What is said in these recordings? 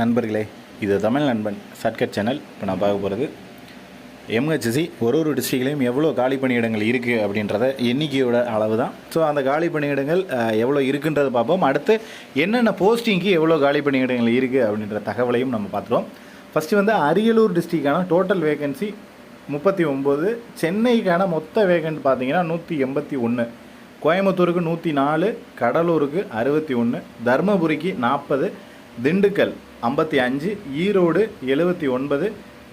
நண்பர்களே இது தமிழ் நண்பன் சர்க்கட் சேனல். இப்போ நான் பார்க்க போகிறது எம்ஹெச்சி ஒரு ஒரு டிஸ்ட்ரிக்ட்லேயும் எவ்வளோ காலி பணியிடங்கள் இருக்குது அப்படின்றத எண்ணிக்கையோட அளவு தான் ஸோ அந்த காலி பணியிடங்கள் எவ்வளோ இருக்குன்றதை பார்ப்போம். அடுத்து என்னென்ன போஸ்டிங்க்கு எவ்வளோ காலி பணியிடங்கள் இருக்குது அப்படின்ற தகவலையும் நம்ம பார்த்துருவோம். ஃபஸ்ட்டு வந்து அரியலூர் டிஸ்ட்ரிக்டான டோட்டல் வேகன்சி முப்பத்தி ஒம்பது சென்னைக்கான மொத்த வேகன்ட் பார்த்தீங்கன்னா நூற்றி எண்பத்தி ஒன்று கோயம்புத்தூருக்கு நூற்றி நாலு கடலூருக்கு அறுபத்தி ஒன்று தருமபுரிக்கு நாற்பது திண்டுக்கல் ஐம்பத்தி அஞ்சு ஈரோடு எழுபத்தி ஒன்பது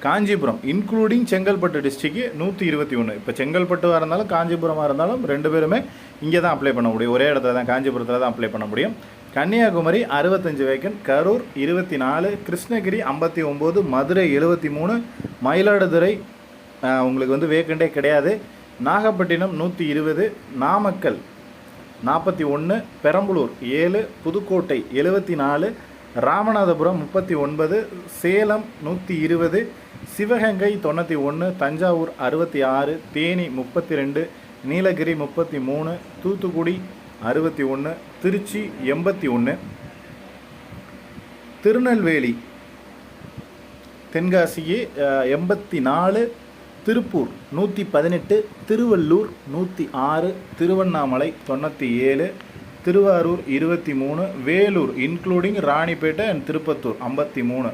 காஞ்சிபுரம் இன்க்ளூடிங் செங்கல்பட்டு டிஸ்ட்ரிக்கு நூற்றி இருபத்தி ஒன்று இப்போ செங்கல்பட்டுவாக இருந்தாலும் காஞ்சிபுரமாக இருந்தாலும் ரெண்டு பேருமே இங்கே தான் அப்ளை பண்ண முடியும். ஒரே இடத்துல தான் காஞ்சிபுரத்தில் தான் அப்ளை பண்ண முடியும். கன்னியாகுமரி அறுபத்தஞ்சு வேக்கன் கரூர் இருபத்தி நாலு கிருஷ்ணகிரி ஐம்பத்தி ஒம்பது மதுரை எழுபத்தி மூணு மயிலாடுதுறை உங்களுக்கு வந்து வேக்கண்டே கிடையாது. நாகப்பட்டினம் நூற்றி இருபது நாமக்கல் நாற்பத்தி ஒன்று பெரம்பலூர் ஏழு புதுக்கோட்டை எழுபத்தி நாலு ராமநாதபுரம் முப்பத்தி ஒன்பது சேலம் நூற்றி இருபது சிவகங்கை தொண்ணூற்றி ஒன்று தஞ்சாவூர் அறுபத்தி ஆறு தேனி முப்பத்தி ரெண்டு நீலகிரி முப்பத்தி மூணு தூத்துக்குடி அறுபத்தி ஒன்று திருச்சி எண்பத்தி ஒன்று திருநெல்வேலி தென்காசியே எண்பத்தி நாலு திருப்பூர் நூற்றி பதினெட்டு திருவள்ளூர் நூற்றி ஆறு திருவண்ணாமலை தொண்ணூற்றி ஏழு திருவாரூர் இருபத்தி மூணு வேலூர் இன்க்ளூடிங் ராணிப்பேட்டை அண்ட் திருப்பத்தூர் ஐம்பத்தி மூணு.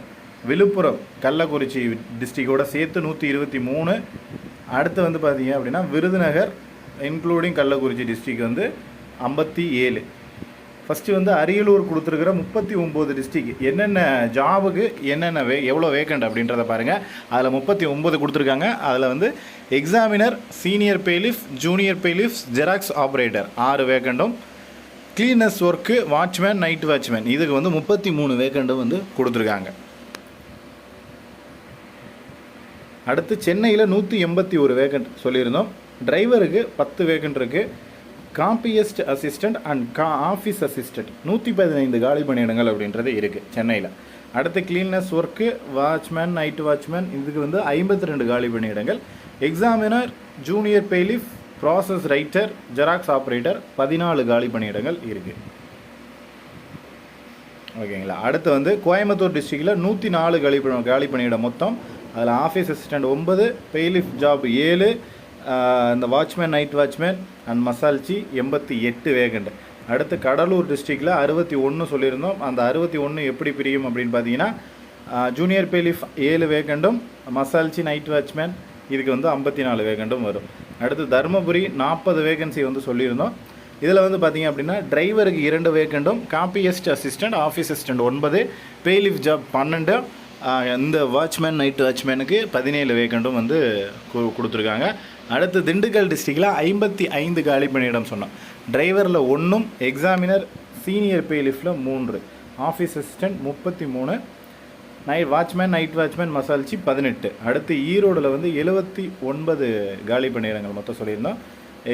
விழுப்புரம் கள்ளக்குறிச்சி டிஸ்ட்ரிக்டோட சேர்த்து நூற்றி இருபத்தி மூணு. அடுத்து வந்து பார்த்தீங்க அப்படின்னா விருதுநகர் இன்க்ளூடிங் கள்ளக்குறிச்சி டிஸ்ட்ரிக் வந்து ஐம்பத்தி ஏழு. ஃபஸ்ட்டு வந்து அரியலூர் கொடுத்துருக்கிற முப்பத்தி ஒம்பது டிஸ்ட்ரிக் என்னென்ன ஜாபுக்கு என்னென்ன வே எவ்வளோ வேக்கண்ட் அப்படின்றத பாருங்கள் அதில் முப்பத்தி ஒம்பது கொடுத்துருக்காங்க. அதில் வந்து examiner senior bailiff junior bailiffs xerox operator ஆறு வேக்கண்டும் cleanliness work watchman night watchman இதுக்கு வந்து முப்பத்தி மூணு வேக்கண்டும் வந்து கொடுத்துருக்காங்க. அடுத்து சென்னையில் நூற்றி எண்பத்தி ஒரு வேக்கண்ட் சொல்லியிருந்தோம். டிரைவருக்கு பத்து வேக்கண்ட் இருக்குது காம்பியஸ்ட் அசிஸ்டண்ட் அண்ட் கா ஆஃபீஸ் அசிஸ்டண்ட் நூற்றி பதினைந்து காலி பணியிடங்கள் அப்படின்றது இருக்குது சென்னையில். அடுத்து cleanliness work watchman night watchman இதுக்கு வந்து ஐம்பத்தி ரெண்டு காலி பணியிடங்கள். Examiner junior bailiff process writer xerox operator பதினாலு காலி பணியிடங்கள் இருக்குது ஓகேங்களா அடுத்து வந்து கோயம்புத்தூர் டிஸ்ட்ரிக்டில் நூற்றி நாலு காலி காலி பணியிடம் மொத்தம். அதில் ஆஃபீஸ் அசிஸ்டண்ட் ஒன்பது பெய்லிஃப் ஜாப் ஏழு இந்த வாட்ச்மேன் நைட் வாட்ச்மேன் அண்ட் மசால்ச்சி எண்பத்தி எட்டு வேகண்ட் அடுத்து கடலூர் டிஸ்ட்ரிக்டில் அறுபத்தி ஒன்று சொல்லியிருந்தோம். அந்த அறுபத்தி ஒன்று எப்படி பிரியும் அப்படின்னு பார்த்தீங்கன்னா ஜூனியர் பெய்லிஃப் ஏழு வேகண்டும் மசால்ச்சி நைட் வாட்ச்மேன் இதுக்கு வந்து ஐம்பத்தி நாலு வேகண்டும் வரும். அடுத்து தருமபுரி நாற்பது வேகன்சி வந்து சொல்லியிருந்தோம். இதில் வந்து பார்த்தீங்க அப்படின்னா டிரைவருக்கு இரண்டு வேக்கண்டும் காப்பியஸ்ட் அசிஸ்டண்ட் ஆஃபீஸ் அசிஸ்டண்ட் ஒன்பது பேலிஃப் ஜாப் பன்னெண்டு இந்த வாட்ச்மேன் நைட் வாட்ச்மேனுக்கு பதினேழு வேக்கண்டும் வந்து கு- கொடுத்துருக்காங்க. அடுத்து திண்டுக்கல் டிஸ்ட்ரிக்டில் ஐம்பத்தி ஐந்து காலி பணியிடம் சொன்னோம். டிரைவரில் ஒன்றும் எக்ஸாமினர் சீனியர் பேலிஃப்டில் மூன்று ஆஃபீஸ் அசிஸ்டண்ட் முப்பத்தி மூணு நைட் வாட்ச்மேன் நைட் வாட்ச்மேன் மசால்ச்சி பதினெட்டு. அடுத்து ஈரோடில் வந்து எழுபத்தி ஒன்பது காலி பணியிடங்கள் மொத்தம் சொல்லியிருந்தோம்.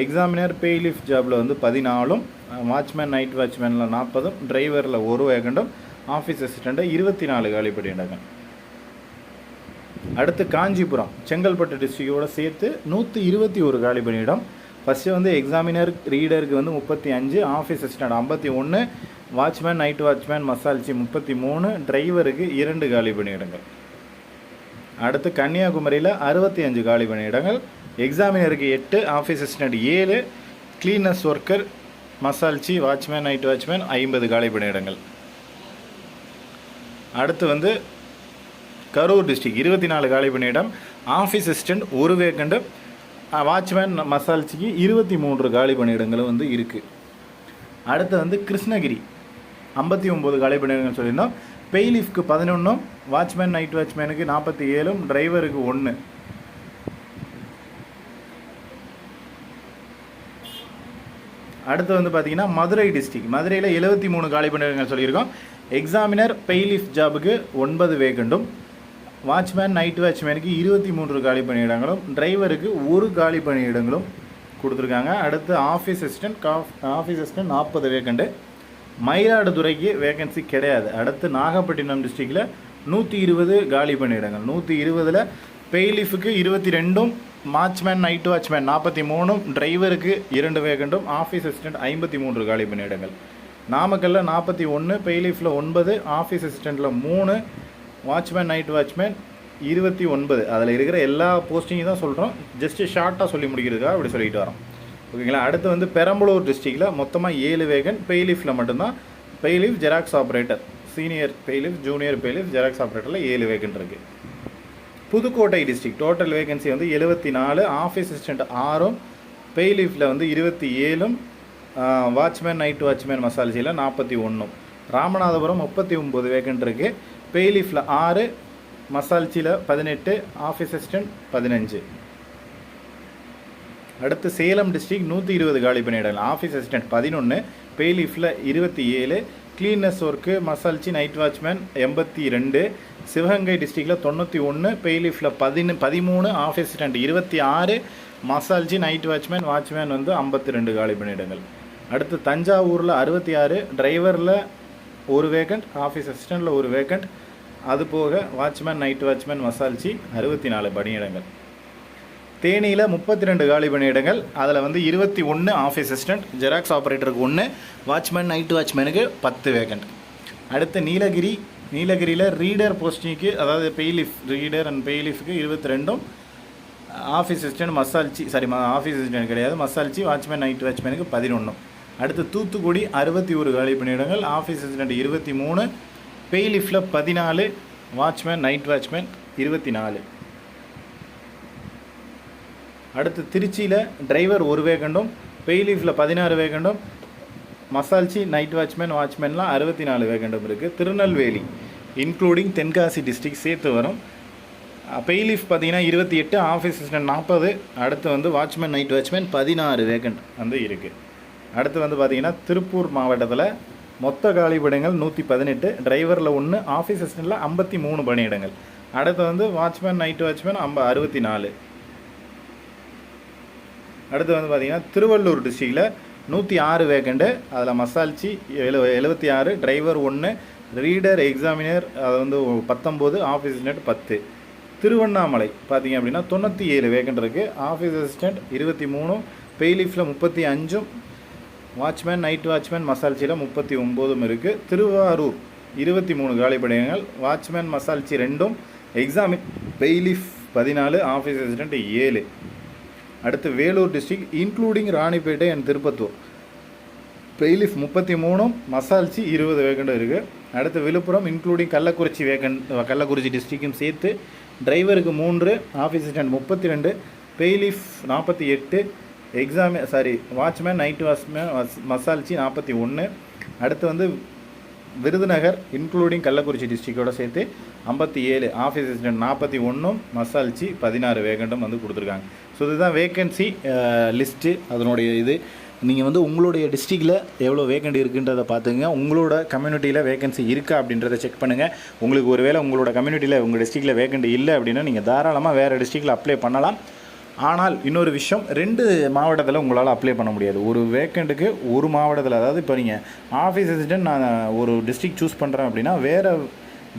எக்ஸாமினர் பேலிஃப் ஜாபில் வந்து பதினாலும் வாட்ச்மேன் நைட் வாட்ச்மேனில் நாற்பதும் டிரைவரில் ஒரு வேகண்டும் ஆஃபீஸ் அசிஸ்டண்ட்டை இருபத்தி நாலு காலி பணியிடங்கள் அடுத்து காஞ்சிபுரம் செங்கல்பட்டு டிஸ்ட்ரிக்டோடு சேர்த்து நூற்றி இருபத்தி ஒரு காலி பணியிடம் ஃபஸ்ட்டு வந்து எக்ஸாமினர் ரீடருக்கு வந்து முப்பத்தி அஞ்சு ஆஃபீஸ் அசிஸ்டண்ட் ஐம்பத்தி ஒன்று வாட்ச்மேன் நைட் வாட்ச்மேன் மசால்ச்சி முப்பத்தி மூணு டிரைவருக்கு இரண்டு காலி பணியிடங்கள். அடுத்து கன்னியாகுமரியில் அறுபத்தி அஞ்சு காலி பணியிடங்கள். எக்ஸாமினருக்கு எட்டு ஆஃபீஸ் அசிஸ்டண்ட் ஏழு கிளீனஸ் ஒர்க்கர் மசால்ச்சி வாட்ச்மேன் நைட் வாட்ச்மேன் ஐம்பது காலி பணியிடங்கள். அடுத்து வந்து கரூர் டிஸ்ட்ரிக்ட் இருபத்தி நாலு காலி பணியிடம். ஆஃபீஸ் அசிஸ்டண்ட் ஒரு வேக்கண்டு வாட்ச்மேன் மசால்ச்சிக்கு இருபத்தி மூன்று காலி பணியிடங்களும் வந்து இருக்குது அடுத்து வந்து கிருஷ்ணகிரி. ஐம்பத்தி ஒம்பது காலி சொல்லியிருந்தோம். பெய்லிஃப்க்கு பதினொன்றும் வாட்ச்மேன் நைட் வாட்ச்மேனுக்கு நாற்பத்தி ஏழும் டிரைவருக்கு ஒன்று அடுத்து வந்து பார்த்தீங்கன்னா மதுரை டிஸ்ட்ரிக் மதுரையில் எழுபத்தி மூணு காலி சொல்லியிருக்கோம். எக்ஸாமினர் பெய்லிஃப் ஜாபுக்கு ஒன்பது வேகண்டும். வாட்ச்மேன் நைட் வாட்ச்மேனுக்கு இருபத்தி மூன்று காலி பணியிடங்களும் டிரைவருக்கு ஒரு காலி பணியிடங்களும் கொடுத்துருக்காங்க. அடுத்து ஆஃபீஸ் அசிஸ்டன்ட் காஃப் ஆஃபீஸ் அசிஸ்டன்ட் நாற்பது வேகண்டு. மயிலாடுதுறைக்கு வேகன்சி கிடையாது. அடுத்து நாகப்பட்டினம் டிஸ்ட்ரிக்டில் நூற்றி இருபது காலி பணியிடங்கள் நூற்றி இருபதில் பெய்லிஃபுக்கு இருபத்தி ரெண்டும் வாட்ச்மேன் நைட் வாட்ச்மேன் நாற்பத்தி மூணும் டிரைவருக்கு இரண்டு வேகண்டும் ஆஃபீஸ் அசிஸ்டண்ட் ஐம்பத்தி மூன்று காலி பணியிடங்கள் நாமக்கல்லில் நாற்பத்தி ஒன்று பெய்லீஃபில் ஒன்பது ஆஃபீஸ் அசிஸ்டண்ட்டில் மூணு வாட்ச்மேன் நைட் வாட்ச்மேன் இருபத்தி ஒன்பது. அதில் இருக்கிற எல்லா போஸ்டிங்கும் தான் சொல்கிறோம் ஜஸ்ட்டு ஷார்ட்டாக சொல்லி முடிக்கிறதுக்காக அப்படி சொல்லிட்டு வரோம். ஓகேங்களா? அடுத்து வந்து பெரம்பலூர் டிஸ்ட்ரிக்டில் மொத்தமாக ஏழு வேகன் பெய்லீஃபில் மட்டும்தான் bailiff xerox operator senior bailiff junior bailiff xerox ஆப்ரேட்டரில் ஏழு வேகன் இருக்குது புதுக்கோட்டை டிஸ்ட்ரிக் டோட்டல் வேகன்சி வந்து எழுபத்தி நாலு ஆஃபீஸ் அசிஸ்டண்ட் ஆறும் பெய்லீஃபில் வந்து இருபத்தி ஏழும் வாட்ச்மேன் நைட் வாட்ச்மேன் மசாலஜியில் நாற்பத்தி ஒன்றும் ராமநாதபுரம் முப்பத்தி ஒம்பது வேகன்ட் இருக்குது பெய்லீஃபில் ஆறு மசால்ச்சியில் பதினெட்டு ஆஃபீஸ் அசிஸ்டண்ட் பதினஞ்சு. அடுத்து சேலம் டிஸ்ட்ரிக் நூற்றி இருபது காலி பணியிடங்கள் ஆஃபீஸ் அசிஸ்டன்ட் பதினொன்று பேலீஃபில் இருபத்தி ஏழு க்ளீன்னஸ் ஒர்க்கு மசால்ச்சி நைட் வாட்ச்மேன் எண்பத்தி ரெண்டு சிவகங்கை டிஸ்ட்ரிக்டில் தொண்ணூற்றி ஒன்று பெய்லீஃபில் பதினு பதிமூணு ஆஃபீஸ் அசிஸ்டண்ட் இருபத்தி ஆறு மசால்ஜி நைட் வாட்ச்மேன் வாட்ச்மேன் வந்து ஐம்பத்தி ரெண்டு காலி பணியிடங்கள் அடுத்து தஞ்சாவூரில் அறுபத்தி ஆறு டிரைவரில் ஒரு வேகண்ட் ஆஃபீஸ் அசிஸ்டண்ட்டில் ஒரு வேகண்ட் அது போக வாட்ச்மேன் நைட் வாட்ச்மேன் மசால்ச்சி அறுபத்தி நாலு பணியிடங்கள் தேனியில் முப்பத்தி ரெண்டு காலி பணியிடங்கள் அதில் வந்து இருபத்தி ஒன்று ஆஃபீஸ் அசிஸ்டண்ட் ஜெராக்ஸ் ஆப்ரேட்டருக்கு ஒன்று வாட்ச்மேன் நைட் வாட்ச்மேனுக்கு பத்து வேகண்ட் அடுத்து நீலகிரி நீலகிரியில் ரீடர் போஸ்டிங்க்கு அதாவது பெய்லிஃப் ரீடர் அண்ட் பெய்லிஃப்க்கு இருபத்தி ரெண்டும் ஆஃபீஸ் அசிஸ்டன்ட் மசால்ச்சி சாரி ஆஃபீஸ் அசிஸ்டன்ட் கிடையாது. மசால்ச்சி வாட்ச்மேன் நைட் வாட்ச்மேனுக்கு பதினொன்றும் அடுத்து தூத்துக்குடி அறுபத்தி ஒரு காலி பணியிடங்கள் ஆஃபீஸ் அசிஸ்டன்ட் இருபத்தி மூணு பெய்லிஃபில் பதினாலு வாட்ச்மேன் நைட் வாட்ச்மேன் இருபத்தி நாலு அடுத்து திருச்சியில் டிரைவர் ஒரு வேகண்டும் பெய்லீஃபில் பதினாறு வேகண்டும் மசால்ச்சி நைட் வாட்ச்மேன் வாட்ச்மேன்லாம் அறுபத்தி நாலு வேகண்டும் இருக்குது திருநெல்வேலி இன்க்ளூடிங் தென்காசி டிஸ்ட்ரிக் சேர்த்து வரும். பெய்லீஃப் பார்த்தீங்கன்னா இருபத்தி எட்டு ஆஃபீஸ் அசிஸ்டன்ட் நாற்பது அடுத்து வந்து வாட்ச்மேன் நைட் வாட்ச்மேன் பதினாறு வேகண்ட் வந்து இருக்குது அடுத்து வந்து பார்த்தீங்கன்னா திருப்பூர் மாவட்டத்தில் மொத்த காலிப்படங்கள் நூற்றி பதினெட்டு டிரைவரில் ஒன்று ஆஃபீஸ் அசிஸ்டண்ட்டில் ஐம்பத்தி மூணு பணியிடங்கள். அடுத்து வந்து வாட்ச்மேன் நைட் வாட்ச்மேன் ஐம்ப அறுபத்தி நாலு அடுத்து வந்து பார்த்தீங்கன்னா திருவள்ளூர் டிஸ்ட்ரிக்டில் நூற்றி ஆறு வேக்கண்டு அதில் மசால்ச்சி எழு எழுபத்தி ஆறு டிரைவர் ஒன்று ரீடர் எக்ஸாமினர் அது வந்து பத்தொம்போது ஆஃபீஸ் அசிஸ்டண்ட் பத்து. திருவண்ணாமலை பார்த்தீங்க அப்படின்னா தொண்ணூற்றி ஏழு வேக்கண்ட் இருக்குது ஆஃபீஸ் அசிஸ்டண்ட் இருபத்தி மூணும் பெய்லீஃபில் முப்பத்தி அஞ்சும் வாட்ச்மேன் நைட் வாட்ச்மேன் மசால்ச்சியில் முப்பத்தி ஒம்போதும் இருக்குது திருவாரூர் இருபத்தி மூணு காலிப்படையங்கள் வாட்ச்மேன் மசால்ச்சி ரெண்டும் எக்ஸாமின் பெய்லீஃப் பதினாலு ஆஃபீஸ் அசிஸ்டண்ட் ஏழு. அடுத்து Vellore district including Ranipet and Tirupattur. Bailiff முப்பத்தி மூணும் மசால்ச்சி இருபது வேகண்டும் இருக்குது அடுத்து விழுப்புரம் இன்க்ளூடிங் கள்ளக்குறிச்சி வேகன் கள்ளக்குறிச்சி டிஸ்ட்ரிக்டும் சேர்த்து டிரைவருக்கு மூன்று ஆஃபீஸ் அசிஸ்டன்ட் முப்பத்தி ரெண்டு பெய்லிஃப் நாற்பத்தி எட்டு எக்ஸாமே சாரி வாட்ச்மேன் நைட் வாட்ச்மேன் மசால்ச்சி நாற்பத்தி ஒன்று அடுத்து வந்து விருதுநகர் இன்க்ளூடிங் கள்ளக்குறிச்சி டிஸ்ட்ரிக்டோட சேர்த்து ஐம்பத்தி ஏழு ஆஃபீஸ் அசிஸ்டன்ட் நாற்பத்தி ஒன்றும் மசால்ச்சி பதினாறு வேகண்டும் வந்து கொடுத்துருக்காங்க. ஸோ இதுதான் வேக்கன்சி லிஸ்ட்டு அதனுடைய இது. நீங்கள் வந்து உங்களுடைய டிஸ்ட்ரிக்டில் எவ்வளோ வேகண்ட் இருக்குன்றதை பார்த்துங்க. உங்களோட கம்யூனிட்டியில் வேகன்சி இருக்கா அப்படின்றத செக் பண்ணுங்கள் உங்களுக்கு ஒருவேளை உங்களோட கம்யூனிட்டியில் உங்கள் டிஸ்ட்ரிக்டில் வேகண்ட் இல்லை அப்படின்னா நீங்கள் தாராளமாக வேறு டிஸ்ட்ரிக்டில் அப்ளை பண்ணலாம். ஆனால் இன்னொரு விஷயம் ரெண்டு மாவட்டத்தில் உங்களால் அப்ளை பண்ண முடியாது. ஒரு வேக்கண்ட்டுக்கு ஒரு மாவட்டத்தில் அதாவது இப்போ நீங்கள் ஆஃபீஸ் அசிஸ்டன்ட் நான் ஒரு டிஸ்ட்ரிக் சூஸ் பண்ணுறேன் அப்படின்னா வேறு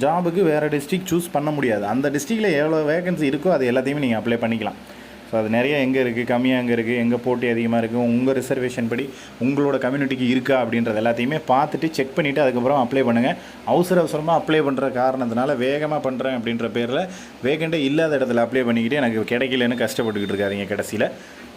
ஜாபுக்கு வேறு டிஸ்ட்ரிக் சூஸ் பண்ண முடியாது. அந்த டிஸ்ட்ரிக்டில் எவ்வளோ வேகன்சி இருக்கோ அது எல்லாத்தையுமே நீங்கள் அப்ளை பண்ணிக்கலாம். ஸோ அது நிறைய எங்கே இருக்குது? கம்மியாக எங்கே இருக்குது? எங்கே போட்டி அதிகமாக இருக்குது? உங்கள் ரிசர்வேஷன் படி உங்களோட கம்யூனிட்டிக்கு இருக்கா அப்படின்றது எல்லாத்தையுமே பார்த்துட்டு செக் பண்ணிவிட்டு அதுக்கப்புறம் அப்ளை பண்ணுங்கள் அவசர அவசரமாக அப்ளை பண்ணுற காரணத்தினால வேகமாக பண்ணுறேன் அப்படின்ற பேரில் வேகண்டே இல்லாத இடத்துல அப்ளை பண்ணிக்கிட்டு எனக்கு கிடைக்கலன்னு கஷ்டப்பட்டுக்கிட்டு இருக்காதிங்க கடைசியில்.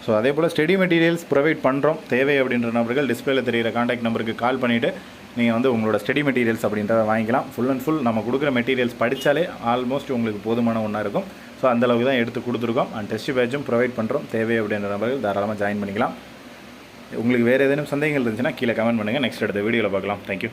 ஸோ அதே போல் ஸ்டடி மெட்டீரியல்ஸ் ப்ரொவைட் பண்ணுறோம் தேவை அப்படின்ற நபர்கள் டிஸ்பிளேல தெரியிற காண்டாக்ட் நம்பருக்கு கால் பண்ணிவிட்டு நீங்கள் வந்து உங்களோட ஸ்டடி மெட்டீரியல்ஸ் அப்படின்றத வாங்கிக்கலாம். ஃபுல் அண்ட் ஃபுல் நம்ம கொடுக்குற மெட்டீரியல்ஸ் படித்தாலே ஆல்மோஸ்ட் உங்களுக்கு போதுமான ஒன்றா இருக்கும். ஸோ அந்தளவுக்கு தான் எடுத்து கொடுத்துருக்கோம். அண்ட் டெஸ்ட் பேட்சும் ப்ரொவைட் பண்ணுறோம் தேவை அப்படின்ற நபர்கள் தாராளமாக ஜாயின் பண்ணிக்கலாம். உங்களுக்கு வேறு ஏதேனும் சந்தேகங்கள் இருந்துச்சுன்னா கீழே கமெண்ட் பண்ணுங்கள் நெக்ஸ்ட் அடுத்த வீடியோவில் பார்க்கலாம். தேங்க்யூ